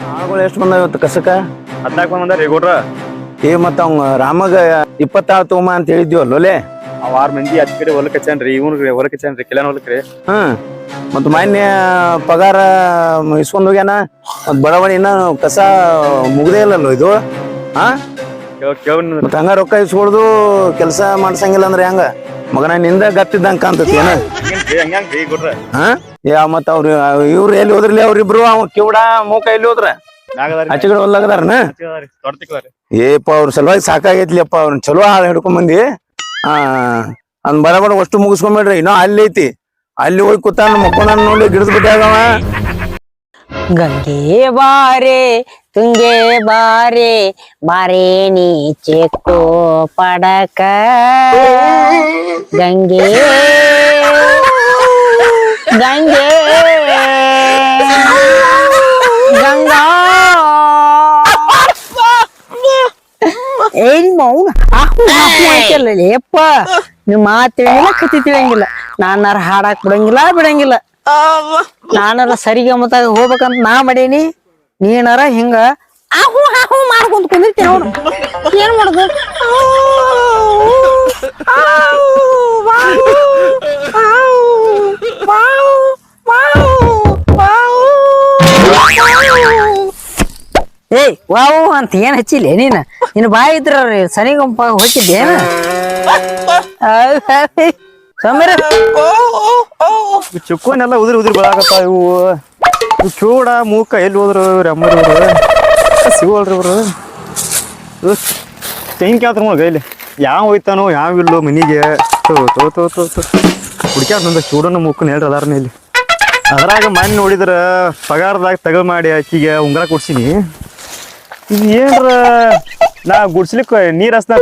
ಆಳುಗಳು ಎಷ್ಟು ಬಂದ ಇವತ್ತು ಕಸಕ? ಹದ್ನಾಲ್ಕು ಮಂದಿ ರೀ ಗೌಡ್ರ. ಏ ಮತ್ತ ಅವ್ ರಾಮಗ ಇಪ್ಪತ್ತಾರು ತಗೊಂಬ ಅಂತ ಹೇಳಿದ್ವಿ ಒಲೆ ಅವ್ ಆರ್ ಮಂದಿ ಅದ್ ಕಡೆ ಹೊಲಕ್ ಹಚ್ಚಾನ್ರಿ ಇವನು ಹೊಲಕ್ ಹಚ್ಚಾನ್ರಿ ಕೆಲ್ಯಾನ ಹೊಲಕ್ರಿ. ಹ್ಮ್ ಮತ್ತ ಮಾನ್ಯ ಪಗಾರ ಇಸ್ಕೊಂಡ್ ಹೋಗ್ಯಾನ ಮತ್ ಬಡವಣ ಇನ್ನ ಕಸ ಮುಗ್ದೇ ಇಲ್ಲಲ್ಲ ಇದು? ಹಾ? ಕೇಳ್ ಕೇಳ್ ಮತ್ತ ಹಂಗ ರೊಕ್ಕ ಇಸ್ಕೊಳ್ದು ಕೆಲಸ ಮಾಡ್ಸಂಗಿಲ್ಲ ಅಂದ್ರೆ ಹೆಂಗ? ಮಗನ ನಿಂದ ಗತ್ತಿದ್ದಂಗ ಕಾಣ್ತತಿ ಏನ? ಹಂಗೇನ್ರಿ ಹಂಗ್ಯಾಂಗ್ರಿ ಗೌಡ್ರ? ಹಾ? ಯಾ ಮತ್ತ ಅವ್ರು ಇವ್ರು ಎಲ್ಲಿ ಹೋದ್ರಲ್ಲಿ ಅವ್ರಿಬ್ರು ಅವ್ ಕಿವಡ ಮೂಕ ಎಲ್ಲಿ ಹೋದ್ರ? ಮ್ಯಾಗದಾರಿ ಆಚೆಗಡೆ ಹೊಲ್ಲಾಗದಾರನ ಏಪ ಅವ್ರ ಸಲುವಾಗಿ ಸಾಕಾಗೈತ್ಲಿಯಪ್ಪ ಅವ್ರ ಚಲೋ ಹಾಳು ಹಿಡ್ಕೊಂಡ್ ಬಂದಿ. ಆ ಅದ್ ಬರಬರ ಅಷ್ಟು ಮುಗಿಸ್ಕೊಂಬೇಡ್ರಿ, ಇನ್ನೂ ಅಲ್ಲಿ ಐತಿ. ಅಲ್ಲಿ ಹೋಗಿ ಕೂತಾನ ಮಕ್ಕೊಂಡ ನೋಡಿ ಗಿಡದ ಬಿಟ್ಟಾಗವ ಗಂಗೆ ಬಾರೆ, ತುಂಗೆ ಬಾರೆ ಬಾರೆ ನೀ ಕೋ ಪಡಕ. ಗಂಗೆ, ಗಂಗಾ ಏನ್ ಮೌನ ಆಹು ಹಾಕು ಅಂತಲ್ಲ ಲೇಪ್ಪ ನೀವು ಮಾತು ತಿಳಿಯಂಗಿಲ್ಲ ಕತಿ ತಿಳಿಯಂಗಿಲ್ಲ ನಾನಾರ ಹಾಡಾಕ್ ಬಿಡಂಗಿಲ್ಲ ಬಿಡಂಗಿಲ್ಲ ನಾನಾರ ಸರಿಗೆ ಮತ್ತಾಗ ಹೋಗ್ಬೇಕಂತ ನಾ ಮಾಡೇನಿ ನೀನಾರ ಹಿಂಗ ಆಹು ಆಹು ಮಾಡ್ಕೊಂತ ಕುಂದಿರ್ತೀನಿ ಅವ್ನು ಏನ್ ಮಾಡುದು ವಾವು ಅಂತ ಏನ್ ಹಚ್ಚಿಲ್ಲ ನೀನು? ನಿನ್ ಬಾಯಿ ಇದ್ರ ಸನಿಗಂಪ ಹೋಗಿದ್ದೇನ ಸಮೀರ ಚುಕ್ಕೋನೆಲ್ಲ ಉದ್ರಿ ಉದ್ರಿ ಬೆಳಾಕತ್ತ ಇವು. ಇವು ಚೂಡ ಮೂಕ ಎಲ್ಲಿ ಹೋದ್ರು ಇವ್ರ ಅಮ್ಮರು ಸಿಗೋಲ್ರಿ ಇವ್ರು. ತೆಂಗ್ ಕೇಳ್ತಾರ ಮಗ ಇಲ್ಲಿ. ಯಾವ ಹೋಯ್ತಾನೋ, ಯಾವ ಇಲ್ಲೋ ಮನಿಗೆ. ತೋ ತೋ ತೋ ತೋ ಚೂಡನ ಹೇಳ್ರಿ ಅದಾರನ ಇಲ್ಲಿ. ಅದ್ರಾಗ ಮನೆ ನೋಡಿದ್ರ ಪಗಾರದಾಗ ತಗಲ್ ಮಾಡಿ ಅಕ್ಕಿಗೆ ಉಂಗ್ರ ಕೊಡ್ಸಿನಿ. ಏನ್ರ ನಾ ಗುಡ್ಸ್ಲಿಕ್ ನೀರ್ ಹಸ್ನ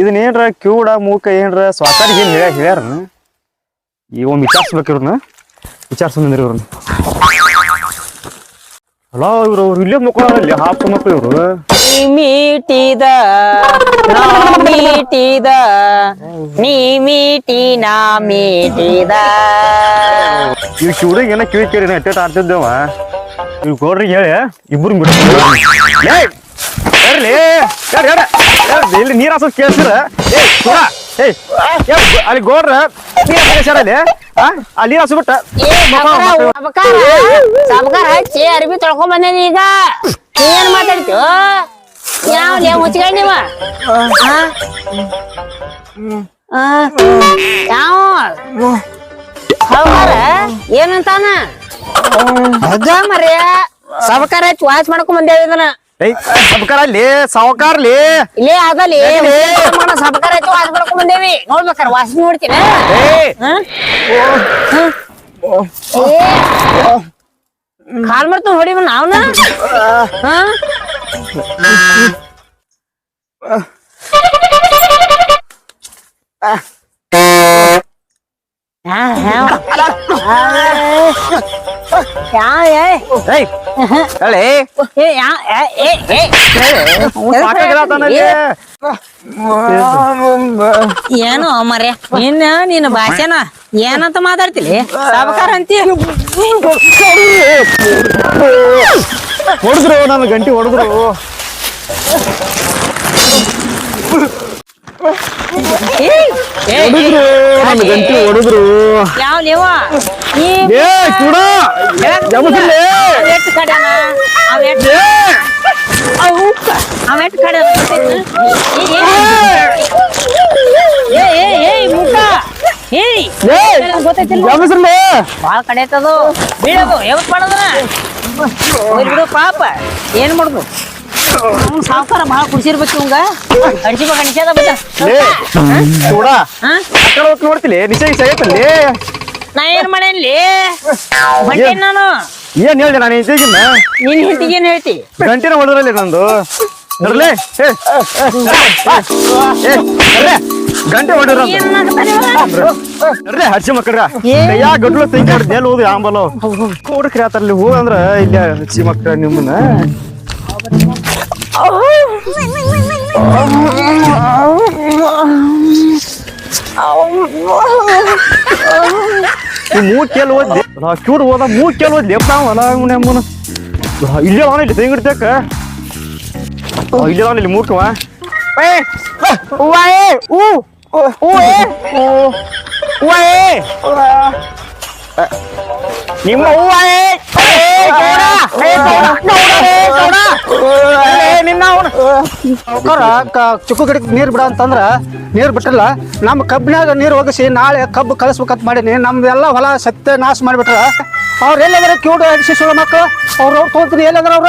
ಇದನ್ನ ಏನ್ರ ಕಿವುಡ ಮೂಕ ಏನ್ರ ಸ್ವಾಕಾರಿಗೆ ಏನ್ ಹೇಳ್ಯಾರ ಹೇಳ್ಯಾರ? ಈ ಒಂದು ವಿಚಾರಿಸ್ಬೇಕಿವ್ರನ್ನ ವಿಚಾರಿಸ್ಕೊಂಡ್ರಿ ಇವ್ರನ್ನ. ಅಲ್ಲ ಇವ್ರು ಅವ್ರು ಇಲ್ಲೇ ಮಕ್ಕಳಲ್ಲಿ ಹಾಪ್ ಮಕ್ಕಳು ಇವ್ರು. ಮೀಟಿದ ನಾ ಮೀಟಿದ ನೀ ಮೀಟಿ ನಾ ಮೀಟಿದ. ಈ ಕಿವುಡಿಗೆ ಏನೋ ಕಿವಿ ಕೇಳಿ ಎಟ್ಟೆಟ್ ಆಡ್ತಿದ್ದೇವ? ಇವ್ ಗೌಡ್ರಿಗೆ ಹೇಳಿ ಇಬ್ರು ಬಿಡ ಬರ್ಲಿ ಇಲ್ಲಿ ನೀರ್ ಹಾಸೋದ್ ಕೇಳ್ತೀರ ಏಯ್ ಅಲ್ಲಿ ಗೋಡ್ರ ನೀರ್ ಅಲ್ಲಿ ಆ ಅಲ್ಲಿ ನೀರ್ ಹಾಸ್ಬಿಟ್ಟ ಸಬಕಾರ ಹಚ್ಚಿ ಅರ್ಬಿ ತೊಳ್ಕೊಂಡ್ ಬಂದೇನಿ ಈಗ ಏನ್ ಮಾತಾಡ್ತೀವ ಯಾವ ಮುಚ್ಕೊಂಡ್ ನೀವ? ಯಾವ ಸಬಕಾರ ಏನಂತಾನ? ಹಗ್ಗ ಮರ್ಯ ಸಬಕಾರ ಹಚ್ಚಿ ವಾಚ್ ಮಾಡ್ಕೊಂಡ್ ಬಂದೇವಿ ಇದನ್ನ. ಏಯ್ ಸಬ್ಕಾರ ಅಲ್ಲಿ ಸಾವಕಾರ್ಲಿ ಇಲ್ಲೇ ಎಲ್ಲಿ? ಸಬಕಾರ ಹಚ್ಚಿ ವಾಚ್ ಮಾಡ್ಕೊಂಡ್ ಬಂದೇವಿ. ನೋಡ್ಬೇಕಾರ ವಾಚ್ ನೋಡ್ತೀನಿ? ಕಾಲ್ ಮಾಡ್ತಾವ ಹೊಡಿ ನಾವ್ನ? ಹಾ. ಏನು ಮರ್ಯ ಇನ್ನ ನಿನ್ನ ಭಾಷೆನ ಏನಂತ ಮಾತಾಡ್ತಿಲಿ ಸಾಬಕಾರ ಅಂತೀಯ ಹೊಡೆದ್ರು ನನ್ನ ಗಂಟಿ ಹೊಡೆದ್ರು. ನನ್ನ ಗಂಟಿ ಹೊಡೆದ್ರು. ಯಾವ ನೀವ ಏ ಕೂಡ ಜಮಸಲ್ಲೇ ಏ ಏ. ಏ ಮುಖ ಏಯ್ ಗೊತ್ತೈತಿಲ್ಲ ಜಮಸಲ್ಲೇ ಬಾಳ ಕಡೆ ಐತದು ಬೀಳದು ಯಾವತ್ ಮಾಡೋದ್ರ ಬಿಡು ಪಾಪ. ಏನ್ ಮಾಡುದು? ಸಾವ್ಕಾರ ಬಹಳ ಕುಡಿಸಿರ್ಬೇಕು ಇವಂಗ. ಅಡಿಸಿಬೇಕು ಅಡಿಸ್ಯಾದ ನೋಡ್ತಿಲಿ? ನಿಜ ಆಗೈತಲ್ಲಿ ನಾ ಏನ್ ಮಾಡೇನ್ಲಿ ಹೊಂಟೇನ್ ನಾನು. ಏನ್ ಹೇಳ್ದೆ ನಾನು ನಿನ್ ಹೆಂಡತಿಗೆ ಏನ್ ಹೇಳ್ತಿ? ಗಂಟಿನ ಹೊಡೆದ್ರಲ್ಲಿ ನಂದು. ನೋಡ್ಲೆ ಏ ಏ. ಗಂಟೆ ಹರ್ಷಿ ಮಕ್ಕಳ್ರ. ಗಡ್ಲು ತೆಗಿ ಎಲ್ಲಿ ಹೋದು ಆಂಬಲೋ ಕೂಡಕ್ರಿ ಆತಲ್ಲಿ ಹೋಗಂದ್ರ ಇಲ್ಲ ಹರ್ಷಿ ಮಕ್ಕಳ ನಿಮ್ಮನ್ನ? ಈ ಮೂರ್ ಕೇಲ್ ಓದ್ಲಿ ಕ್ಯೂಡ್ ಹೋದ ಮೂರ್ ಕೇಲ್ ಓದ್ಲಿ ಎಪ್ಪ ಹೊಲ ಅವನ ಅಮ್ಮನ ಇಲ್ಲೇ ಅವನ ಇಲ್ಲಿ ತೆಂಗ್ ಹಿಡ್ತೇಕ ಇಲ್ಲೇ ಅವನ ಇಲ್ಲಿ ಮೂರ್ಕವ ನಿಮ್ಮ ಹೂವ ಚಿಕ್ಕು ಗಿಡಕ್ಕೆ ನೀರ್ ಬಿಡ ಅಂತಂದ್ರ ನೀರು ಬಿಟ್ಟಿಲ್ಲ. ನಮ್ಮ ಕಬ್ಬಿನಾಗ ನೀರು ಹೋಗಿಸಿ ನಾಳೆ ಕಬ್ಬು ಕಳಿಸ್ಬೇಕಂತ ಮಾಡೀನಿ. ನಮ್ದೆಲ್ಲ ಹೊಲ ಸತ್ಯ ನಾಶ ಮಾಡಿಬಿಟ್ರ. ಅವ್ರು ಎಲ್ಲದಾರ ಅಡಿಸಿ ಸುಳ ಮಕ್ಕಳು ಅವ್ರ ಅವ್ರು ತೊಗೊಂತೀನಿ ಏ ಅವ್ರ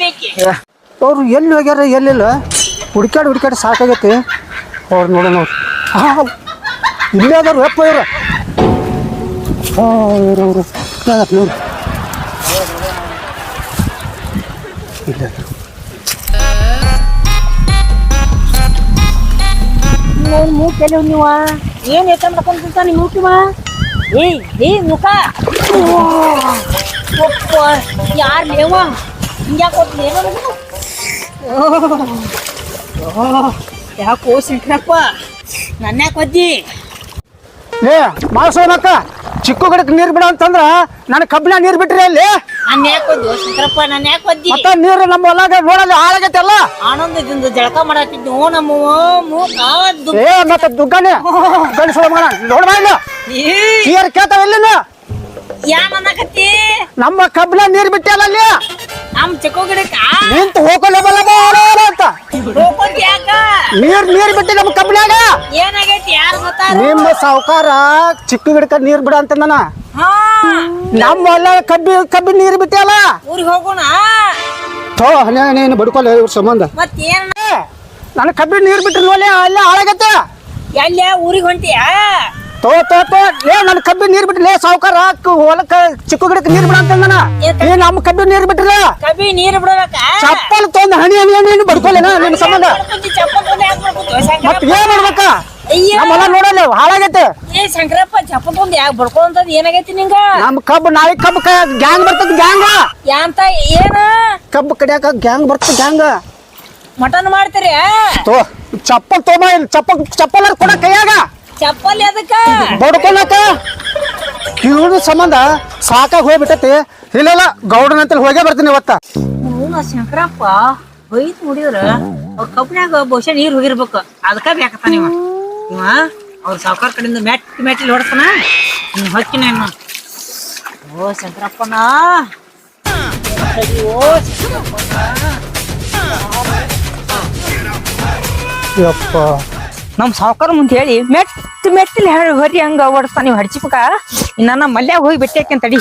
ಬೇಕಿ ಅವ್ರು ಎಲ್ಲಿ ಹೋಗ್ಯಾರ, ಎಲ್ಲಿಲ್ಲ? ಹುಡ್ಕ್ಯಾಡಿ ಹುಡ್ಕ್ಯಾಡಿ ಸಾಕಾಗೈತಿ. ಅವ್ರು ನೋಡೋಣ ಅವ್ರು. ಹಾಂ ಇಲ್ಲೇ ಅದಾರು, ಯಪ್ಪ ಇವ್ರು. ಹಾಂ ಇವ್ರು ನೋಡಿ ನೋಡ್ ಮೂಕ್ ಕೆಲವು ನೀವ ಏನ್ ಏಕ ಮಾಡ್ಕೊಂತ ನಿಮ್ಮ ಮೂಕಿವ ಏಯ್ ಏ ಮುಖ ಯಾರ್ ಲೇವ ಹಿಂಗ್ಯಾಕ ಹೋಗ್ಲೇವ ಯಾಕೋ ಶಂಕರಪ್ಪ ನನ್ನ ಯಾಕೆ ಒದ್ದಿ ಏ ಮಾಸೋನಕ್ಕ ಚಿಕ್ಕ ಗಿಡಕ್ಕೆ ನೀರು ಬಿಡ ಅಂತಂದ್ರ ನನ್ನ ಕಬ್ಬಿನ ನೀರು ಬಿಟ್ರಿ ಅಲ್ಲಿ ನನ್ನ ಯಾಕೆ ಒದ್ದು ಶಂಕರಪ್ಪ ನನ್ನ ಯಾಕೆ ಮತ್ತ ನೀರು ನಮ್ಮ ಹೊಲಾಗ ನೋಡಲ್ಲ ಹಾಳಾಗತ್ತಲ್ಲ ಆನಂದದಿಂದ ಜಳಕ ಮಾಡತ್ತಿದ್ದು ನಮ್ಮ ಮೂಕ ಏ ಮತ್ತ ದುಗ್ಗನೆ ಇಲ್ಲ ಏ, ಕ್ಲಿಯರ್ ಕೇಳ್ತಾವ ಅನ್ನಕತ್ತಿ? ನಮ್ಮ ಕಬ್ಬಿನ ನೀರು ಬಿಟ್ಟಲ್ಲ ಅಲ್ಲಿ? ನಮ್ ಚಿಕ್ಕ ಗಿಡಕ್ಕ ನಿಂತ ಹೋಗಲ್ಲ ಅಂತ. ಹೋಗೋದ್ ಯಾಕ? ನೀರ್ ನೀರ್ ಬಿಟ್ಟಿ ನಮ್ಮ ಕಬ್ಬಿನಾಗ? ಏನಾಗೈತಿ ಯಾರು ಗೊತ್ತಾರ? ನಿಮ್ಮ ಸಾವುಕಾರ ಚಿಕ್ಕ ಗಿಡಕ್ಕ ನೀರ್ ಬಿಡ ಅಂತ ಹಾ. ನಮ್ಮ ಹೊಲ ಕಬ್ಬಿ ಕಬ್ಬಿ ನೀರ್ ಬಿಟ್ಟಲ್ಲ ಊರಿಗೆ ಹೋಗೋಣ. ಥೋ ನೀನು ಬಡ್ಕೊಲ್ಲ ಇವ್ರ ಸಂಬಂಧ? ಮತ್ತೇನ? ನನ್ನ ಕಬ್ಬಿ ನೀರ್ ಬಿಟ್ರಿ ಅಲ್ಲಿ ಅಲ್ಲೇ ಹಾಳಾಗತ್ತೆ. ಎಲ್ಲ ಊರಿಗೆ ಹೊಂಟಿಯಾ? ತೋ ತೋ ತೋ ಏ ನನ್ನ ಕಬ್ಬಿ ನೀರ್ ಬಿಟ್ಟಿಲ್ಲ ಸಾವುಕಾರ ಹೊಲಕ್ಕ ಚಿಕ್ಕ ಗಿಡಕ್ಕೆ ನೀರ್ ಬಿಡ ಅಂತಂದನ ಏ ನಮ್ಮ ಕಬ್ಬಿ ನೀರ್ ಬಿಟ್ಟಿಲ್ಲ ಕಬ್ಬಿ ನೀರು ಬಿಡ್ಬೇಕಾ ಚಪ್ಪಲ್ ತೊಂದ್ ಹಣಿ ಹಣಿ ಹಣಿ ಬಡ್ಕೊಲ್ಲ ನಿನ್ನ ಸಂಬಂಧ? ಮತ್ ಏನ್ ಮಾಡ್ಬೇಕ? ನಮ್ಮ ಹೊಲ ನೋಡಲ್ಲ ಹಾಳಾಗೈತೆ. ಏ ಶಂಕರಪ್ಪ ಚಪ್ಪಲ್ ತೊಗೊಂಡ್ ಯಾಕೆ ಬಡ್ಕೊಂತದ್ ಏನಾಗೈತಿ ನಿಂಗ? ನಮ್ಮ ಕಬ್ಬು ನಾಳೆ ಕಬ್ಬು ಗ್ಯಾಂಗ್ ಬರ್ತದ ಗ್ಯಾಂಗ? ಯಾಂತ ಏನ? ಕಬ್ಬು ಕಡಿಯಾಕ ಗ್ಯಾಂಗ್ ಬರ್ತದ ಗ್ಯಾಂಗ? ಮಟನ್ ಮಾಡ್ತೀರಿ ತೋ ಚಪ್ಪಲ್ ತೊಗೊಂಬ ಚಪ್ಪಲ್ ಚಪ್ಪಲ್ ಕೊಡ ಕೈಯಾಗ. ಚಪ್ಪಲ್ ಅದಕ್ಕ? ಬಡ್ಕೊಳಕ? ಇವ್ರ ಸಂಬಂಧ ಸಾಕಾಗಿ ಹೋಗ್ಬಿಟ್ಟತಿ. ಇಲ್ಲ ಗೌಡನ ಅಂತೇಳಿ ಹೋಗೇ ಬರ್ತೀನಿ ಇವತ್ತ. ಅವ್ನ ಶಂಕರಪ್ಪ ಬೈತ್ ನೋಡಿದ್ರ ಅವ್ರ ಕಬ್ಬಿನಾಗ ಬಹುಶಃ ನೀರ್ ಹೋಗಿರ್ಬೇಕು. ಅದಕ್ಕ ಬೇಕತ್ತ ನೀವ. ಇವ ಅವ್ರ ಸಾವುಕಾರ ಕಡೆಯಿಂದ ಮ್ಯಾಟ್ ಮ್ಯಾಟಿಲ್ ಹೊಡ್ತಾನ ನೀನ್ ಹೊಕ್ಕಿನ ಇನ್ನು. ಓ ಶಂಕರಪ್ಪನ. ಅಯ್ಯೋ ಯಪ್ಪ. ನಮ್ ಸಾವ್ಕಾರ ಮುಂದೆ ಹೇಳಿ ಮೆಟ್ ಮೆಟ್ಟಿಲ್ ಹೇಳಿ ಹೊರಿ ಹಂಗ ಓಡಿಸ್ತಾ ನೀವು ಹಡ್ಚಿಪಕ ಇನ್ನ ನಮ್ಮ ಮಲ್ಯಾಗ ಹೋಗಿ ಬೆಟ್ಟಿ ಹಾಕ್ಯಂತ ತಡಿ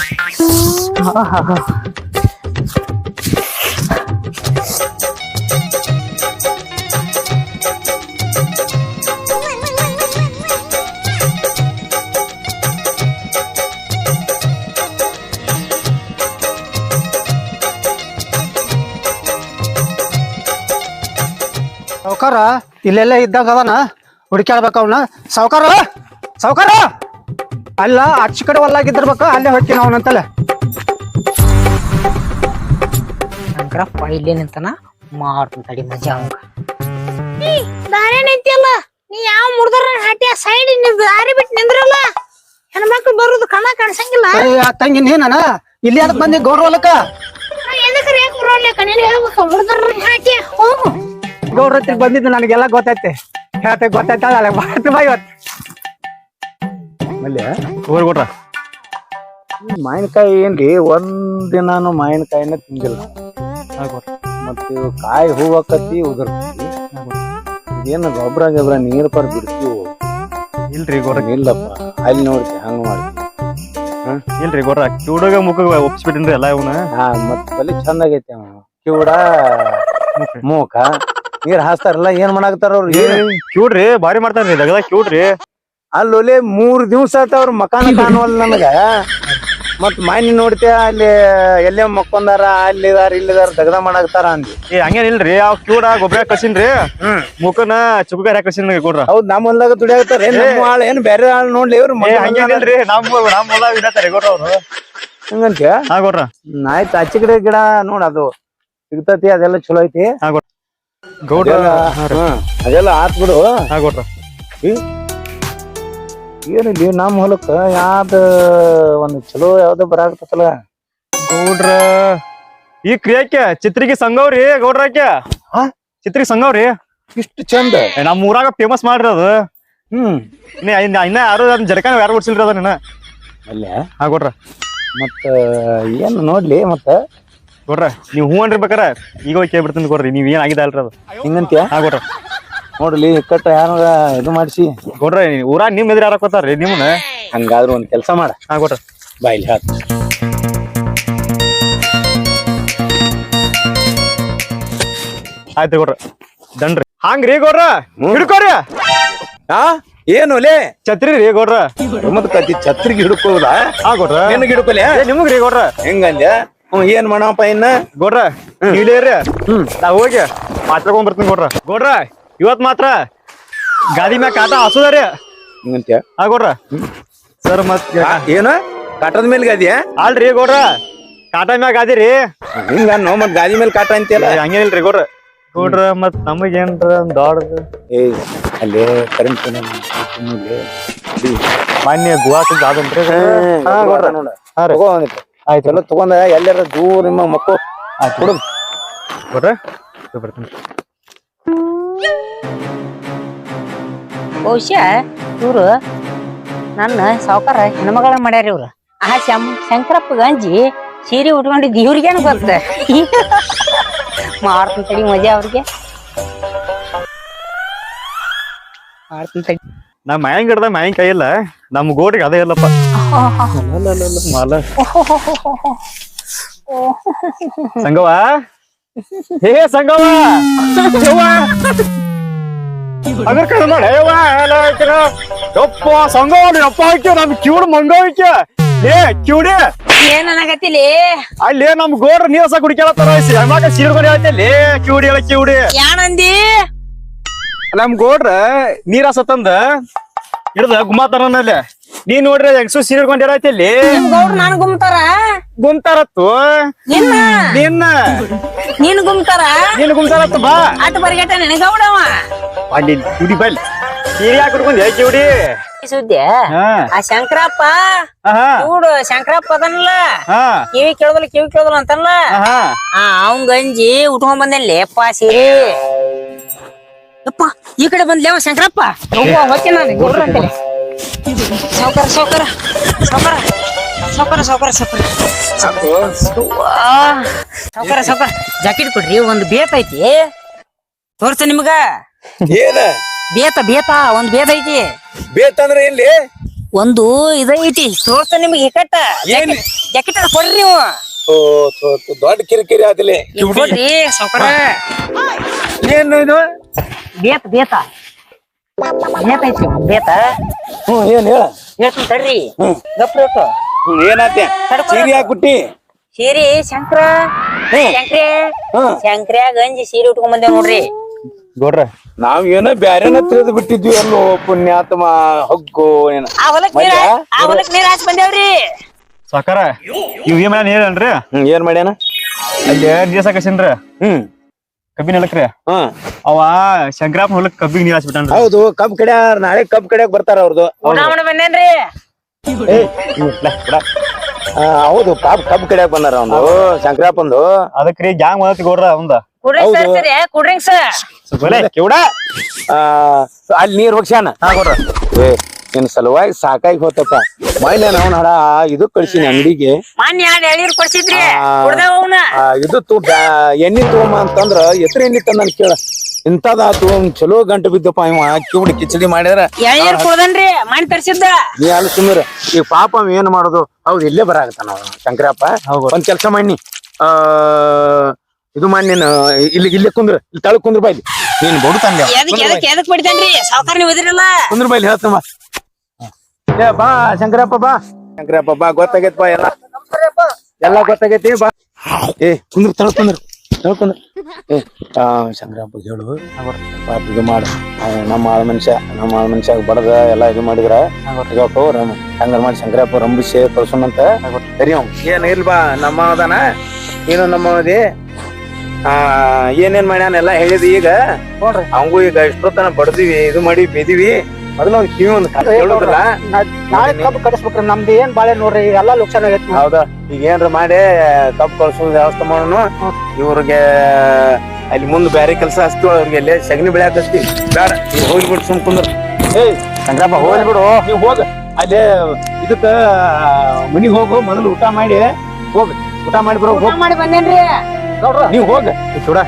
ಸಾವುಕಾರ, ಇಲ್ಲೆಲ್ಲ ಇದ್ದಾಗ ಅವನ ಹುಡುಕ್ಯಾಡ್ಬೇಕು ಅವನ. ಸಾವುಕಾರ ಸಾವುಕಾರ. ಅಲ್ಲ ಅಚ್ಚ ಕಡೆ ಹೊಲ್ಲಾಗಿದ್ದಿರ್ಬೇಕು ಅಲ್ಲೇ ಹೊಕ್ಕಿ ಅವನಂತಲ್ಲ ಶಂಕರಪ್ಪ ಇಲ್ಲೇ ನಿಂತನ ಮಾಡಿ ತಡಿ ಮಜಾ ಅವಂಗ. ದಾರಿ ನಿಂತಿಯಲ್ಲ? ನೀ ಯಾವ ಮುರ್ದರ ಹಟ್ಟಿ ಸೈಡ್ ದಾರಿ ಬಿಟ್ಟು ನಿಂದ್ರಲ್ಲ? ಹೆಣ್ಮಕ್ಳು ಬರುದು ಕಣ ಕಾಣಿಸಂಗಿಲ್ಲ. ತಂಗಿ ನೀನನ ಇಲ್ಲಿ ಅದಕ್ಕೆ ಬಂದಿ ಗೌಡ್ರ ಹೊಲಕ್ಕ? ಎದಕ್ರಿ ಯಾಕೆ ಬರೋಲ್ಲ ಕಣ್ಣಿನ ಹೇಳ್ಬೇಕು ಹುಡುಗರ ಹಾಕಿ ಹೋಗು ಹತ್ರ ಬಂದಿದ್ದು ನನಗೆಲ್ಲ ಗೊತ್ತೈತೆ. ಹೇಳ್ತೆ ಗೊತ್ತಾಯ್ತಲ್ಲ ಬಾತ್ ಇವತ್ತು ಹೋಗ್ರಿ ಕೊಟ್ರ? ಮಾವಿನಕಾಯಿ ಏನ್ರಿ ಒಂದಿನಾನು ಮಾವಿನಕಾಯಿನ ತಿಂದಿಲ್ಲ. ಮತ್ತೆ ಕಾಯಿ ಹೂವಕತ್ತಿ ಉದರ್ ಏನು ಗೊಬ್ಬರ ಗೊಬ್ಬರ ನೀರು ಪರ್ ಬಿಡ್ತೀವಿ? ಇಲ್ರಿ ಗೊರ ಇಲ್ಲಪ್ಪ ಅಲ್ಲಿ ನೋಡ್ತಿ ಹಂಗ ಮಾಡ್ತಿ. ಇಲ್ರಿ ಗೊರ ಕಿವುಡಾಗ ಮುಖ ಒಪ್ಸ್ಬಿಟ್ಟಿನ್ರಿ ಎಲ್ಲ ಇವನ. ಹಾ ಮತ್ತೆ ಬಲಿ ಚಂದ ಆಗೈತಿ ಅವ. ಕಿವುಡ ಮೂಕ. ನೀರ್ ಹಾಸ್ತಾರಲ್ಲ ಏನ್ ಮಾಡಾಕತ್ತಾರ ಅವ್ರು? ಕ್ಯೂಡ್ರಿ ಬಾರಿ ಮಾಡ್ತಾರ್ರಿ ಕ್ಯೂಡ್ರಿ ಅಲ್ಲೊಲೆ ಮೂರ್ ದಿವ್ಸ ಆತ ಅವ್ರ ಮಕಾನ ಕಾಣುವಲ್ಲ ನನಗ. ಮತ್ ಮಾನಿ ನೋಡ್ತೇ ಅಲ್ಲಿ ಎಲ್ಲೇ ಮಕ್ಕೊಂದಾರ ಅಲ್ಲಿದಾರ ಇಲ್ಲಿದಾರ ದಗದ ಮಾಡಾಕತ್ತಾರ ಅಂತ ಏ ಹಂಗೇನಿಲ್ರಿ ಆ ಕ್ಯೂಡ ಗೊಬ್ಬರ ಕಳ್ಸಿನ್ರಿ ಮುಖನ ಚುಕ್ಕಗಾರ ಕಸಿನ್ ಕೊಡ್ರ? ಹೌದ್ ನಮ್ ಹೊಲ್ದಾಗ ದುಡಿಯಾಕತ್ತಾರ. ಏನ್ ನಮ್ಮ ಆಳ್ ಏನ್ ಬೇರೆ ಆಳ್ ನೋಡ್ಲಿ ಇವ್ರು ಹಂಗೇನಿಲ್ರಿ ನಮ್ ನಮ್ ಹೊಲ ವಿನತಾರೆ ಕೊಡ್ರ ಅವ್ರು. ಹಂಗಂತ ಹಾ ಗೌಡ್ರ ಆಯ್ತು ಆಚೆ ಕಡೆ ಗಿಡ ನೋಡ ಅದು. ಸಿಗ್ತತಿ ಅದೆಲ್ಲ ಚಲೋ ಐತಿ. ಗೌಡ್ರ ಅದೆಲ್ಲ ಆತ್ ಬಿಡು. ಹಾ ಗೌಡ್ರ. ಏನಿಲ್ಲ ನಮ್ಮ ಹೊಲಕ್ಕ ಯಾವ್ದ ಒಂದ್ ಚಲೋ ಯಾವ್ದು ಬರಾಕತ್ತಲ್ಲ? ಗೌಡ್ರ ಈ ಕ್ರಿಯಾಕೆ ಚಿತ್ರಿಗೆ ಸಂಗವ್ರಿ ಗೌಡ್ರಾಕೆ ಹಾ? ಚಿತ್ರಿಗೆ ಸಂಗವ್ರಿ ಇಷ್ಟು ಚಂದ? ನಮ್ಮ ನಮ್ ಊರಾಗ ಫೇಮಸ್ ಮಾಡ್ರಿ ಅದು. ಹ್ಮ್. ಇನ್ನ ಯಾರು ಅದನ್ನ ಜರಕಾನ ಯಾರು ಓಡ್ಸಿಲ್ರಿ ಅದನ್ನ ಅಲ್ಲೇ? ಹಾ ಗೌಡ್ರ. ಮತ್ತ ಏನ್ ನೋಡ್ಲಿ ಮತ್ತ? ಗೌಡ್ರ ನೀವು ಹೂ ಅನ್ರಿಬೇಕಾರ ಈಗ ಹೋಗಿ ಕೇಳ್ಬಿಡ್ತೀನಿ ಕೊಡ್ರಿ ನೀವ್ ಏನ್ ಆಗಿದೆ ಅಲ್ರಿ ಅದು? ಹಿಂಗಂತ್ಯ? ಹಾ ಕೊಡ್ರ ನೋಡ್ಲಿ ಕಟ್ಟ ಯಾರ ಇದು ಮಾಡಿಸಿ. ಕೊಡ್ರ ಊರ ನಿಮ್ ಎದುರು ಯಾರು ನಿಮ್ನ ನಿಮ್ಮನ್ನ? ಹಂಗಾದ್ರೂ ಒಂದ್ ಕೆಲಸ ಮಾಡ. ಹಾ ಕೊಡ್ರ ಬಾಯ್ಲಿ ಹಾಕ್. ಆಯ್ತು ಕೊಡ್ರ ದಂಡ್ರಿ ಹಂಗ್ರಿ ಗೌಡ್ರ ಹಿಡ್ಕೋರಿ ಆ? ಏನು ಲೇ? ಛತ್ರಿ ರೀ ಗೌಡ್ರ ಮತ್ ಕತಿ ಛತ್ರಿಗೆ ಹಿಡ್ಕೋದ? ಹಾ ಗೌಡ್ರ ನಿನಗ್ ಹಿಡ್ಕೊಲೆ? ನಿಮಗ್ರಿ ಗೌಡ್ರ ಹೆಂಗಂದ್ಯ? ಏನ್ ಮಾಡಪ್ಪ ಇನ್ನ? ಗೌಡ್ರ ನೀವ್ಲೇರಿ ನಾ ಹೋಗಿ ಮಾತಾಡ್ಕೊಂಡ್ ಬರ್ತೀನಿ ಗೌಡ್ರ. ಗೌಡ್ರ ಇವತ್ ಮಾತ್ರ ಗಾದಿ ಮ್ಯಾಗ ಕಾಟ ಹಸುದಾರಿ ಹಿಂಗಂತ್ಯ ಆ ಗೌಡ್ರ. ಸರ್ ಮತ್ ಏನು? ಕಾಟದ ಮೇಲೆ ಗಾದಿ ಅಲ್ರಿ ಗೌಡ್ರ. ಕಾಟ ಮ್ಯಾಗ ಗಾದಿರಿ ಹಿಂಗ ನೋ ಮತ್ ಗಾದಿ ಮೇಲೆ ಕಾಟ ಅಂತೀಯಲ್ಲ? ಹಂಗೇನಿಲ್ರಿ ಗೌಡ್ರ. ಗೌಡ್ರ ಮತ್ ನಮಗೇನ್ರ ದೊಡ್ಡ ಏ ಅಲ್ಲೇ ಕರೆಂಟ್ ಮಾನ್ಯ ಗುವಾಕ ಆದನ್ರಿ ಹಾ ಗೌಡ್ರ. ಹಾ ರೀ. ಆಯ್ತು. ಎಲ್ಲ ತಗೊಂಡ. ಎಲ್ಲಾರ ದೂರ ನಿಮ್ಮ ಮಕ್ಕಳು ಕೊಡು. ಗೌಡ್ರ ಇದು ಬರ್ತೀನಿ. ಬಹುಶಃ ಇವ್ರು ನನ್ನ ಸಾವುಕಾರ ಹೆಣ್ಮಗಳ ಮಾಡ್ಯಾರ ಇವ್ರು. ಆ ಶಂ ಶಂಕರಪ್ಪ ಗಂಜಿ ಸೀರೆ ಉಟ್ಕೊಂಡಿದ್ದು ಇವ್ರಿಗೇನು ಗೊತ್ತ? ಮಾಡ್ತೀನಿ ತಡಿ ಮಜಾ ಅವ್ರಿಗೆ. ಮಾಡ್ತೀನಿ ತಡಿ. ನಾ ಮಾಯಂಗ್ ಹಿಡ್ದ ಮಾಯಂಗ್ ಕೈ ಇಲ್ಲ. ನಮ್ ಗೋಡಿಗೆ ಅದೇ ಇಲ್ಲಪ್ಪ. ಮಾಲ ಸಂಗವ ಹೇ ಸಂಗವ. ಅದ್ರ ಕಡೆ ನೋಡಿ. ಯಪ್ಪ ಸಂಗವ ಯಪ್ಪ ಹಾಕ್ಯ ನಮ್ ಕಿವುಡ್ ಮಂಗ ಹಾಕ್ಯ ಏ ಕಿವುಡಿ. ಏನ್ ಅನ್ನಕತ್ತಿಲಿ ಅಲ್ಲಿ ನಮ್ ಗೋಡ್ರ ನೀರ್ಸ ಕುಡಿಕೇಳತ್ತಾರ ಹೆಣ್ಮಕ ಸೀರ್ಕೊಂಡು ಹೇಳ್ತೇಲಿ ಕಿವುಡಿ ಹೇಳ ಕಿವುಡಿ. ಯಾಣಂದಿ? ನಮ್ ಗೋಡ್ರ ನೀರಾಸ ತಂದ ಹಿಡ್ದ ಗುಮ್ಮತಾರ ನೀನ್ ನೋಡ್ರಿ ಹೆಂಗಸು ಸೀರ್ಕೊಂಡು ಹೇಳತ್ತಲ್ಲಿ ನಿಮ್ ಗೌಡ್ರು ನಾನು ಗುಮ್ತಾರ. ಗುಮ್ತಾರತ್ತು? ನಿನ್ನ? ನಿನ್ನ? ನೀನ್ ಗುಮ್ತಾರ? ನೀನ್ ಗುಮ್ತಾರತ್ತು ಬಾ. ಆಟ ಬರ್ಗೆಟ ನೆನಗೌಡವ ಅಲ್ಲಿ ಕಿವುಡಿ ಬಲ್ ಸೀರೆ ಹಾಕಿಡ್ಕೊಂಡು ಹೇ ಕಿವುಡಿ ಸುದ್ದಿ ಆ ಶಂಕರಪ್ಪ? ನೋಡು ಶಂಕರಪ್ಪ ಅದನ್ನಲ್ಲ ಕಿವಿ ಕೇಳದಲ್ಲ ಕಿವಿ ಕೇಳದಲ್ಲ ಅಂತಲ್ಲ ಅವ್ನ್ ಗಂಜಿ ಉಟ್ಕೊಂಡ್ ಬಂದಲ್ಲೇಪ್ಪ ಸೀರೆ. ಯಪ್ಪ ಈ ಕಡೆ ಬಂದ್ಲೇವ ಶಂಕರಪ್ಪ. ಹೊತ್ತೆ ನಾನು ಗೌಡ್ರ ಅಂತೇಳಿ ಸಾವ್ಕಾರ ಸಾವ್ಕಾರ ಸಾವ್ಕಾರ. ಸಾವ್ಕಾರ ಸಾವ್ಕಾರ ಸಾವ್ಕಾರ. ಸಾವ್ಕಾರ ಸಾವ್ಕಾರ. ಜಾಕೆಟ್ ಕೊಡ್ರಿ ಒಂದು ಬೇತ ಐತಿ. ತೋರ್ಸ ನಿಮ್ಗ. ಏನ? ಬೇತ ಬೇತ ಒಂದ್ ಬೇತ ಐತಿ. ಬೇತ ಅಂದ್ರೆ ಎಲ್ಲಿ? ಒಂದು ಇದೈತಿ ತೋರ್ಸ ನಿಮ್ಗೆ ಹಿಕಟ್ಟ? ಜಾಕೆಟ್ ಕೊಡ್ರಿ ನೀವು. ದೊಡ್ಡ ಕಿರಿಕಿರಿ ಆಗಲಿ ಇವ್ ಕೊಡ್ರಿ ಸಾವ್ಕಾರ. ಏನು ಇದು? ಬೇತ ಬೇತ. ಬೇತ ಐತಿ ಬೇತ. ಹ್ಮ್ ಏನ್ ಹೇಳ? ಹೇಳ್ತೀನಿ ತಡ್ರಿ. ಗಪ್ಪ ಹ್ಮ್ ಏನಾತೆ? ಸೀರಿ ಸೀರೆ ಹಾಕ್ಬಿಟ್ಟಿ? ಸೀರೆ ಶಂಕರ. ಶಂಕ್ರೆ. ಹ್ಮ್. ಶಂಕ್ರ್ಯಾ ಗಂಜಿ ಸೀರೆ ಉಟ್ಕೊಂಡ್ ಬಂದೇವ್ ನೋಡ್ರಿ. ನೋಡ್ರ ನಾವ್ ಏನೋ ಬ್ಯಾರೆನ ತಿಳಿದು ಬಿಟ್ಟಿದ್ವಿ ಅಲ್ಲೋ ಪುಣ್ಯಾತ್ಮ ಹಗ್ಗು ಏನ? ಆ ಹೊಲಕ್ ನೀರ್? ಆ ಹೊಲಕ್ ನೀರ್ ಹಾಕಿ ಬಂದೇವ್ರಿ. ಸಾಕಾರ ಇವ್ ಏನ್ ಮಾಡ್ಯಾನ ಏನ್ ಮಾಡ್ಯಾನ? ಅಲ್ಲಿ ಎರಡು ದಿವಸ ಕಸಿನ್ರ ಹ್ಮ್. ಕಬ್ಬಿನ ಹೊಲಕ್ರಿ? ಹಾ. ಅವ ಶಂಕರಾಪ್ ಹೊಲಕ್ ಕಬ್ಬಿಗೆ ನೀರ್ ಹಾಸ್ಬಿಟ್ಟನ್ರಿ. ಹೌದು ಕಬ್ ಕಡೆ ನಾಳೆ ಕಬ್ ಕಡೆ ಬರ್ತಾರ ಅವ್ರದ್ದು ಊಟ ಮಾಡಿ ಬಂದೇನ್ರಿ ಏ ಇವ್ ಲೇ, ಬಿಡ. ಆ, ಹೌದು ಪಾಪ ಕಬ್ಬ ಕಡಿಯಾಕ ಬಂದಾರ ಒಂದು ಶಂಕರಪ್ಪಂದು ಅದಕ್ರಿ ಗ್ಯಾಂಗ್ ಮಾಡತಿ ಗೌಡ್ರ ಅವಂದ. ಕಿವುಡ. ಆ, ಅಲ್ಲಿ ನೀರ್ ಹೋಗ್ಸ್ಯಾನ? ಏ ನಿನ್ ಸಲುವಾಗಿ ಸಾಕಾಗಿ ಹೋತಪ್ಪ. ಮೈಲೆ ನಾವು ಹಡ ಇದು ಕಳ್ಸಿನಿ ಅಂಗಡಿಗೆ. ಇದು ತು ಎಣ್ಣಿ ತಗೊಂಬ ಅಂತಂದ್ರ ಎತ್ರ ಎಣ್ಣಿ ತಂದ ಕೇಳ. ಇಂತದಾತು ಒಂದ್ ಚಲೋ ಗಂಟು ಬಿದ್ದಪ್ಪ ಇವ ಕಿವುಡಿ ಕಿಚಡಿ ಮಾಡಿದ್ರ ನೀ ಅಲ್ಲಿ ಸುಮ್ಮಿರ ಈಗ ಪಾಪ ಅವ ಏನ್ ಮಾಡೋದು? ಹೌದು ಇಲ್ಲೇ ಬರಾಕತ್ತಾನ ನಾವು ಶಂಕರಪ್ಪ. ಹೌದು. ಒಂದ್ ಕೆಲ್ಸ ಮಾಡಿ ಆ ಇದು ಮಾಡಿ ನೀನು ಇಲ್ಲಿ ಇಲ್ಲಿ ಕುಂದ್ರ ಇಲ್ಲಿ ತಳಗ್ ಕುಂದ್ರ ಬಾ ಇಲ್ಲಿ. ನೀನ್ ಇದ್ರಲ್ಲ ಕುಂದ್ರ ಬಾ ಇಲ್ಲಿ ಹೇಳ್ತಮ್ಮ ಏ ಬಾ ಶಂಕರಪ್ಪ ಬಾ. ಶಂಕರಪ್ಪ ಬಾ ಗೊತ್ತಾಗೈತ್ ಬಾ ಎಲ್ಲ. ಎಲ್ಲ ಗೊತ್ತಾಗೈತಿ ಬಾ. ಏ ಕುಂದ್ರ ತಳ ಕುಂದ್ರ ತಳ ಕುಂದ್ರ. ಏ ಆ ಶಂಕರಪ್ಪ ಹೇಳು. ಪಾಪ ಇದು ಮಾಡ. ನಮ್ಮ ಆಳ ಮನುಷ್ಯ ನಮ್ಮ ಆಳ ಮನುಷ್ಯ ಬಡದ ಎಲ್ಲ ಇದು ಮಾಡಿದ್ರ. ರಮ್ ಹಂಗಾರ ಮಾಡಿ ಶಂಕರಪ್ಪ ರಂಬಿಸಿ ಕಳ್ಸೋಣಂತ ಸರಿ ಅವ್ನು ಏನ್ ಇಲ್ ಬಾ ನಮ್ಮ ಅದಾನ ನೀನು ನಮ್ಮ ಅದಿ ಆ ಏನೇನ್ ಮಾಡ್ಯಾನ ಎಲ್ಲ ಹೇಳಿದಿ ಈಗ? ನೋಡ್ರಿ. ಅವಂಗೂ ಈಗ ಎಷ್ಟೊತ್ತನ ಬಡ್ದಿವಿ ಇದು ಮಾಡಿ ಬಿದಿವಿ. ಮೊದಲ ಒಂದು ಕಿವಿ ಒಂದು ಕಥೆ ಹೇಳೋದಿಲ್ಲ ನಾಳೆ ಕಬ್ಬು ಕಡಿಸ್ಬೇಕ್ರಿ ನಮ್ದು ಏನ್ ಬಾಳೆ ನೋಡ್ರಿ ಎಲ್ಲಾ ಲುಕ್ಷಣ ಆಗೈತಿ. ಹೌದಾ ಈಗ ಏನ್ರ ಮಾಡಿ ಕಬ್ಬು ಕಳ್ಸೋ ವ್ಯವಸ್ಥೆ ಮಾಡೋಣ ಇವ್ರಿಗೆ ಅಲ್ಲಿ ಮುಂದೆ ಬೇರೆ ಕೆಲಸ ಹಚ್ತು ಅವ್ರಿಗೆ ಎಲ್ಲೇ ಸಗಣಿ ಬೆಳ್ಯಾಕ ಹಚ್ತಿ ಬೇಡ ನೀವು ಹೋಗಿ ಬಿಡು ಸುಮ್ ಕುಂದ್ರ. ಏಯ್ ಶಂಕರಪ್ಪ ಹೋಗ್ಲಿ ಬಿಡು. ನೀವ್ ಹೋಗ ಅಲ್ಲೇ ಇದಕ್ಕ ಮನಿಗೆ ಹೋಗು ಮೊದಲು ಊಟ ಮಾಡಿ ಹೋಗಿ. ಊಟ ಮಾಡಿ ಬರೋ ಹೋಗಿ. ಮಾಡಿ ಬಂದೇನ್ರಿ? ನೋಡ್ರ ನೀವ್ ಹೋಗ ಕಿವುಡ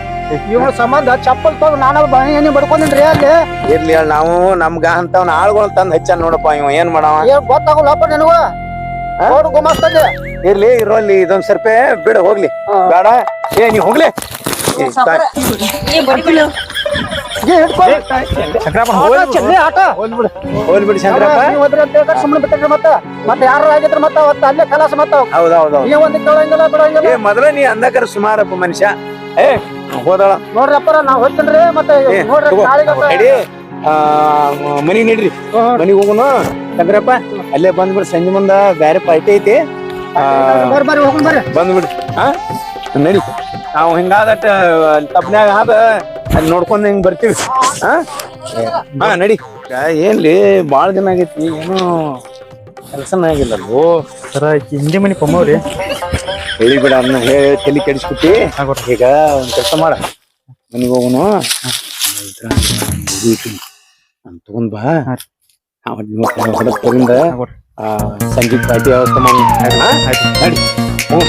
ಇವನ ಸಂಬಂಧ ಚಪ್ಪಲ್ ತಗೊಂಡು ನಾನು ಬಾಯಿ ಎಣ್ಣೆ ಬಡ್ಕೊಂಡಿನ್ರಿ ಅಲ್ಲಿ. ಇರ್ಲಿ ಹೇಳಿ ನಾವು ನಮ್ಗ ಅಂತವ್ನ ಆಳ್ಗಳು ತಂದ್ ಹೆಚ್ಚ ನೋಡಪ್ಪ ಇವ ಏನ್ ಮಾಡವ? ಏನ್ ಗೊತ್ತಾಗಲ್ಲಪ್ಪ ನಿನಗ? ನೋಡು ಗುಮಾಸ್ತದೆ ಇರ್ಲಿ ಇರೋಲ್ಲಿ ಇದೊಂದ್ ಸರ್ಪೆ ಬಿಡ ಹೋಗ್ಲಿ. ಬೇಡ. ಏ ನೀ ಹೋಗ್ಲಿ. ಹಿಡ್ಕೊ. ಶಂಕರಪ್ಪ ಸುಮ್ಮನೆ ಬಿಟ್ಟರೆ ಮತ್ತ. ಮತ್ತೆ ಯಾರು ಆಗಿದ್ರ ಮತ್ತ ಅವತ್ತ ಅಲ್ಲೇ ಕಲಾಸ ಮತ್ತ ಹೌದ್ ಹೌದ್ ಹೌದ್. ನೀವ್ ಒಂದು ಕೇಳಂಗಿಲ್ಲ ಬಿಡಂಗಿಲ್ಲ. ಏ ಮೊದಲ ನೀ ಅಂದಕರ ಸುಮಾರಪ್ಪ ಮನುಷ್ಯ. ಏ ಹೋದಳ. ನೋಡ್ರಿ ನಾವು ನಾವ್ ಹೋಗ್ತೇನ್ರಿ ಮತ್ತೆ ನೋಡ್ರಿ ನಾಳೆಗೆ ಮನಿಗ್ ನಡ್ರಿ. ಮನಿಗ್ ಹೋಗುನು ಶಂಕರಪ್ಪ ಅಲ್ಲೇ ಬಂದ್ಬಿಡ್. ಸಂಜೆ ಮುಂದ ಬ್ಯಾರೆ ಪಾರ್ಟಿ ಐತಿ. ಹೋಗೋಣ ಬಂದ್ಬಿಡ್ರಿ ಹಾ ನಡಿ. ನಾವು ಹಿಂಗಾದಟ ತಪ್ಪನ್ಯಾಗ ಆದ ಅಲ್ಲಿ ನೋಡ್ಕೊಂಡ್ ಹಿಂಗ್ ಬರ್ತೀವಿ. ಹಾ ಹಾ ನಡಿ. ಏನ್ಲಿ ಬಾಳ ದಿನ ಆಗೈತಿ ಏನು ಕೆಲಸನ ಓ ಸರ ಹಿಂದಿ ಮನಿ ಪಮ್ಮವ್ರಿ. ಹೇಳಿ ಬಿಡ ಅದನ್ನ ಹೇಳಿ ತಲೆ ಕೆಡಿಸ್ಬಿಟ್ಟಿ. ಈಗ ಒಂದ್ ಕೆಲಸ ಮಾಡ. ಮನಿಗ್ ಹೋಗುನು. ತಗೊಂಡ್ ಬಾ. ಹೊಡಕ್ ತಗೊಂಡ ಸಂಜೆ ಪಾರ್ಟಿ ವ್ಯವಸ್ಥೆ ಮಾಡಿ ಹ್ಞೂ